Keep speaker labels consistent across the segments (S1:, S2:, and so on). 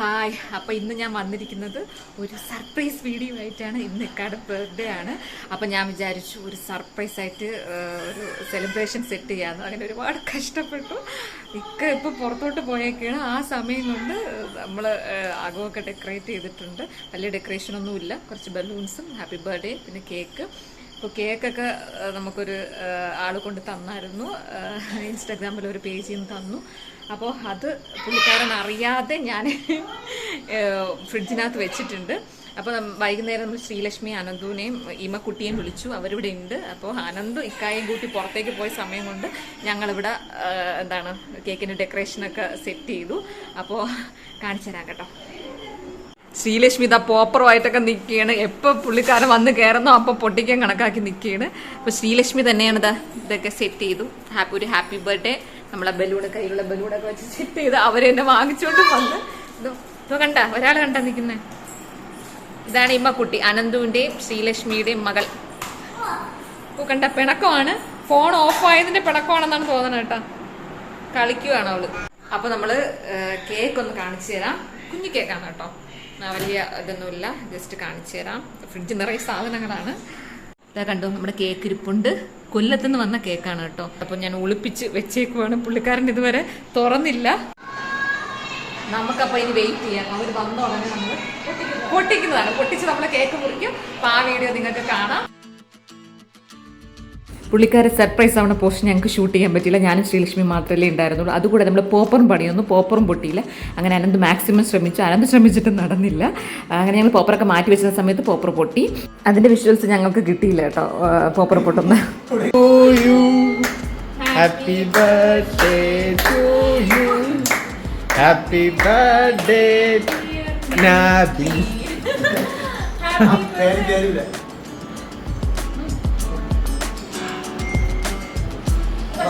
S1: Hi. അപ്പോൾ ഇന്ന് ഞാൻ വന്നിരിക്കുന്നത് ഒരു സർപ്രൈസ് വീഡിയോ ആയിട്ടാണ് ഇന്ന് കട ബർത്ത്ഡേ ആണ്. അപ്പോൾ ഞാൻ വിചാരിച്ചു ഒരു സർപ്രൈസ് ആയിട്ട് ഒരു സെലിബ്രേഷൻ സെറ്റ് ചെയ്യാമെന്ന് അങ്ങനെ ഒരുപാട് കഷ്ടപ്പെട്ടു. ഇക്ക ഇപ്പോൾ പുറത്തോട്ട് പോയേക്കാണ്. ആ സമയം കൊണ്ട് നമ്മൾ അകമൊക്കെ ഡെക്കറേറ്റ് ചെയ്തിട്ടുണ്ട്. വലിയ ഡെക്കറേഷനൊന്നുമില്ല കുറച്ച് ബലൂൺസും ഹാപ്പി ബർത്ത്ഡേ പിന്നെ കേക്ക് ഇപ്പോൾ കേക്കൊക്കെ നമുക്കൊരു ആൾ കൊണ്ട് തന്നായിരുന്നു. ഇൻസ്റ്റാഗ്രാമിൽ ഒരു പേജിൽ നിന്ന് തന്നു. അപ്പോൾ അത് പുള്ളിക്കാരൻ അറിയാതെ ഞാൻ ഫ്രിഡ്ജിനകത്ത് വെച്ചിട്ടുണ്ട്. അപ്പോൾ വൈകുന്നേരം നമ്മൾ ശ്രീലക്ഷ്മി അനന്തുവിനെയും ഇമക്കുട്ടിയെയും വിളിച്ചു. അവരിവിടെ ഉണ്ട്. അപ്പോൾ അനന്ത് ഇക്കായും കൂട്ടി പുറത്തേക്ക് പോയ സമയം കൊണ്ട് ഞങ്ങളിവിടെ എന്താണ് കേക്കിന്റെ ഡെക്കറേഷനൊക്കെ സെറ്റ് ചെയ്തു. അപ്പോൾ കാണിച്ചു തരാം കേട്ടോ. ശ്രീലക്ഷ്മി ഇതാ പോപ്പറുമായിട്ടൊക്കെ നിൽക്കുകയാണ് എപ്പോൾ പുള്ളിക്കാരൻ വന്ന് കയറുന്നോ അപ്പോൾ പൊട്ടിക്കാൻ കണക്കാക്കി നിൽക്കുകയാണ് അപ്പോൾ ശ്രീലക്ഷ്മി തന്നെയാണ് ഇതാ ഇതൊക്കെ സെറ്റ് ചെയ്തു. ഹാപ്പി ഒരു ഹാപ്പി ബർത്ത്ഡേ നമ്മളെ ബലൂൺ കയ്യിലുള്ള ബലൂണൊക്കെ വെച്ച് സെറ്റ് ചെയ്ത് അവരെന്നെ വാങ്ങിച്ചുകൊണ്ട് വന്ന്. ഇതോ കണ്ട ഒരാൾ കണ്ടാ നിൽക്കുന്നത് ഇതാണ് ഇമ്മക്കുട്ടി അനന്തുവിന്റെയും ശ്രീലക്ഷ്മിയുടെയും മകൾ. ഇപ്പോൾ കണ്ട പിണക്കമാണ്. ഫോൺ ഓഫ് ആയതിന്റെ പിണക്കമാണെന്നാണ് തോന്നുന്നത് കേട്ടോ. കളിക്കുവാണ് അവൾ. അപ്പോൾ നമ്മൾ കേക്ക് ഒന്ന് കാണിച്ചു തരാം. കുഞ്ഞു കേക്കാണ് കേട്ടോ. വലിയ ഇതൊന്നുമില്ല. ജസ്റ്റ് കാണിച്ചു തരാം. ഫ്രിഡ്ജ് നിറയെ സാധനങ്ങളാണ്. ഇതാ കണ്ടു നമ്മുടെ കേക്ക് ഇരിപ്പുണ്ട്. കൊല്ലത്തുനിന്ന് വന്ന കേക്കാണ് കേട്ടോ. അപ്പൊ ഞാൻ ഒളിപ്പിച്ച് വെച്ചേക്കുവാണ് പുള്ളിക്കാരൻ ഇതുവരെ. തുറന്നില്ല. നമുക്കപ്പോൾ ഇനി വെയിറ്റ് ചെയ്യാം. അവർ വന്നോളെ നമ്മൾ പൊട്ടിക്കുന്നതാണ്. പൊട്ടിച്ച് നമ്മളെ കേക്ക് മുറിക്കും. ആ വീഡിയോ നിങ്ങൾക്ക് കാണാം. പുള്ളിക്കാരെ സർപ്രൈസ് ആവുന്ന പോസ്റ്റ് ഞങ്ങൾക്ക് ഷൂട്ട് ചെയ്യാൻ പറ്റിയില്ല. ഞാനും ശ്രീലക്ഷ്മി മാത്രമല്ലേ ഉണ്ടായിരുന്നുള്ളൂ. അതുകൂടെ നമ്മൾ പോപ്പറും പണിയൊന്നും പോപ്പറും പൊട്ടിയില്ല. അങ്ങനെ അനന്ത് മാക്സിമം ശ്രമിച്ചു. അനന്ത് ശ്രമിച്ചിട്ട് നടന്നില്ല. അങ്ങനെ ഞങ്ങൾ പോപ്പറൊക്കെ മാറ്റി വെച്ച സമയത്ത് പോപ്പർ പൊട്ടി. അതിന്റെ വിഷ്വൽസ് ഞങ്ങൾക്ക് കിട്ടിയില്ല കേട്ടോ. പോപ്പർ പൊട്ടുന്ന.
S2: Happy birthday to happy birthday.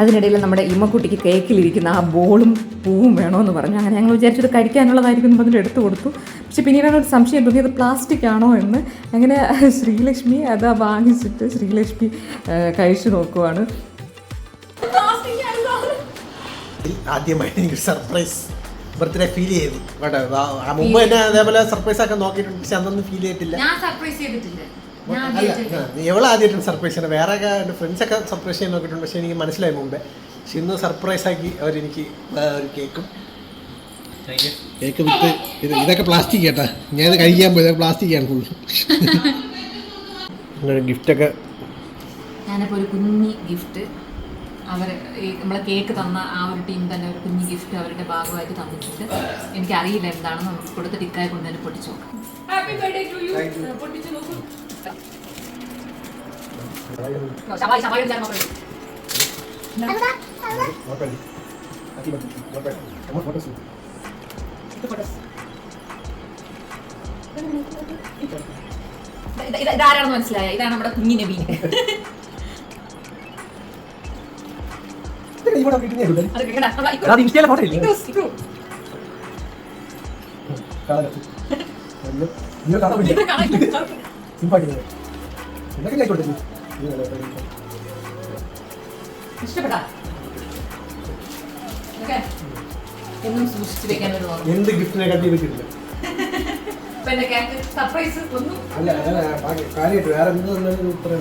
S1: അതിനിടയിൽ നമ്മുടെ ഇമ്മക്കുട്ടിക്ക് കേക്കിലിരിക്കുന്ന ആ ബോളും പൂവും വേണമെന്ന് പറഞ്ഞു. അങ്ങനെ ഞങ്ങൾ വിചാരിച്ചത് കഴിക്കാനുള്ളതായിരിക്കും എന്ന് പറഞ്ഞിട്ട് എടുത്തു കൊടുത്തു. പക്ഷെ പിന്നീടാണ് ഒരു സംശയം തോന്നിയത് പ്ലാസ്റ്റിക് ആണോ എന്ന്. അങ്ങനെ ശ്രീലക്ഷ്മി അത് വാങ്ങിച്ചിട്ട് ശ്രീലക്ഷ്മി കഴിച്ചു നോക്കുവാണ്.
S2: ആദ്യമായിട്ട് എനിക്ക് സർപ്രൈസ് ബർത്ത്ഡേ ഫീൽ ചെയ്തു. മുമ്പ് തന്നെ അതേപോലെ സർപ്രൈസ് ഒക്കെ നോക്കിയിട്ടുണ്ട് പക്ഷെ അതൊന്നും ഫീൽ ചെയ്തിട്ടില്ല.
S1: ഞാൻ സർപ്രൈസ് ചെയ്തിട്ടില്ല.
S2: നീ സർപ്രൈസ് ചെയ്യണം വേറെ എന്റെ ഫ്രണ്ട്സ് ഒക്കെ സർപ്രൈസ് ചെയ്യാൻ നോക്കിയിട്ടുണ്ട്. പക്ഷെ എനിക്ക് മനസ്സിലായി മുമ്പേ. പക്ഷെ ഇന്ന് സർപ്രൈസ് ആക്കി അവരെനിക്ക് ഒരു കേക്കും കേക്ക് വിത്ത് ഇത് ഇതൊക്കെ പ്ലാസ്റ്റിക് കേട്ടാ. ഞാൻ കഴിക്കാൻ പോയത് പ്ലാസ്റ്റിക് ആണ് ഫുള്ള് ഗിഫ്റ്റൊക്കെ
S1: ഞാനിപ്പോൾ ഒരു കുഞ്ഞി ഗിഫ്റ്റ് അവർ ഈ നമ്മളെ കേക്ക് തന്ന ആ ഒരു ടീം തന്നെ ഒരു കുഞ്ഞി ഗിഫ്റ്റ് അവരുടെ ഭാഗമായിട്ട് തന്നിട്ടുണ്ട്. എനിക്കറിയില്ല എന്താണെന്ന്. കൊടുത്ത കൊടുത്തിട്ട് കൊണ്ട് കൊണ്ടുതന്നെ പൊട്ടിച്ചു നോക്കാം. ഹാപ്പി ബർത്ത്ഡേ ടു യു പൊട്ടിച്ചു നോക്കൂ. ഇതാരാണെന്ന് മനസ്സിലായ ഇതാണ് നമ്മുടെ കുഞ്ഞി നബി അത് കേൾക്കണ്ട. നമ്മളെ ഇക്കോ-
S2: അത് ഇൻസ്റ്റയിലെ ഫോട്ടോ ഇല്ലേ
S1: കാണാൻ ഇല്ല. ഇഷ്ടപ്പെട്ടാ? ഓക്കെ. എന്നും സൂക്ഷിച്ചു വെക്കാൻ
S2: എന്ത് ഗിഫ്റ്റിനെ കട്ടി വെച്ചിട്ടില്ല. അല്ല കാര്യമായിട്ട് വേറെ എന്ത് തന്നാലും ഉത്തരം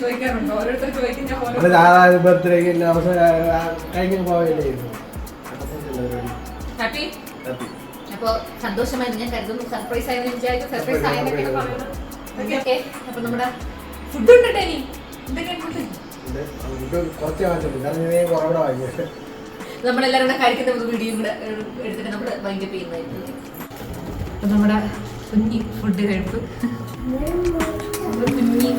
S1: ചോദിക്കാറുണ്ട്. ഓരോരുത്തർ ചോദിക്കും ഞാൻ ഓരോ
S2: നമ്മുടെ ബർത്ത്ഡേക്ക് അവസാനം കഴിഞ്ഞ പോയല്ലേ
S1: ഹാപ്പി അപ്പൊ സന്തോഷമായിരുന്നു. ഞാൻ കരുതുന്നു സർപ്രൈസ് ആയെന്ന് വിചാരിച്ചു സർപ്രൈസ് ആയെന്നൊക്കെ പറയുന്നത് ഓക്കെ അപ്പൊ നമ്മുടെ ഫുഡ് ഉണ്ട് ഇനി ഫുഡ്
S2: കുറവിടെ
S1: നമ്മളെല്ലാവരും കൂടെ കഴിക്കുന്ന ഒരു വീഡിയോ കൂടെ എടുത്തിട്ട് നമ്മൾ ഭയങ്കര ചെയ്യുന്നതായിരിക്കും. അപ്പൊ നമ്മുടെ കുഞ്ഞി ഫുഡ് കഴിപ്പ്. കുഞ്ഞി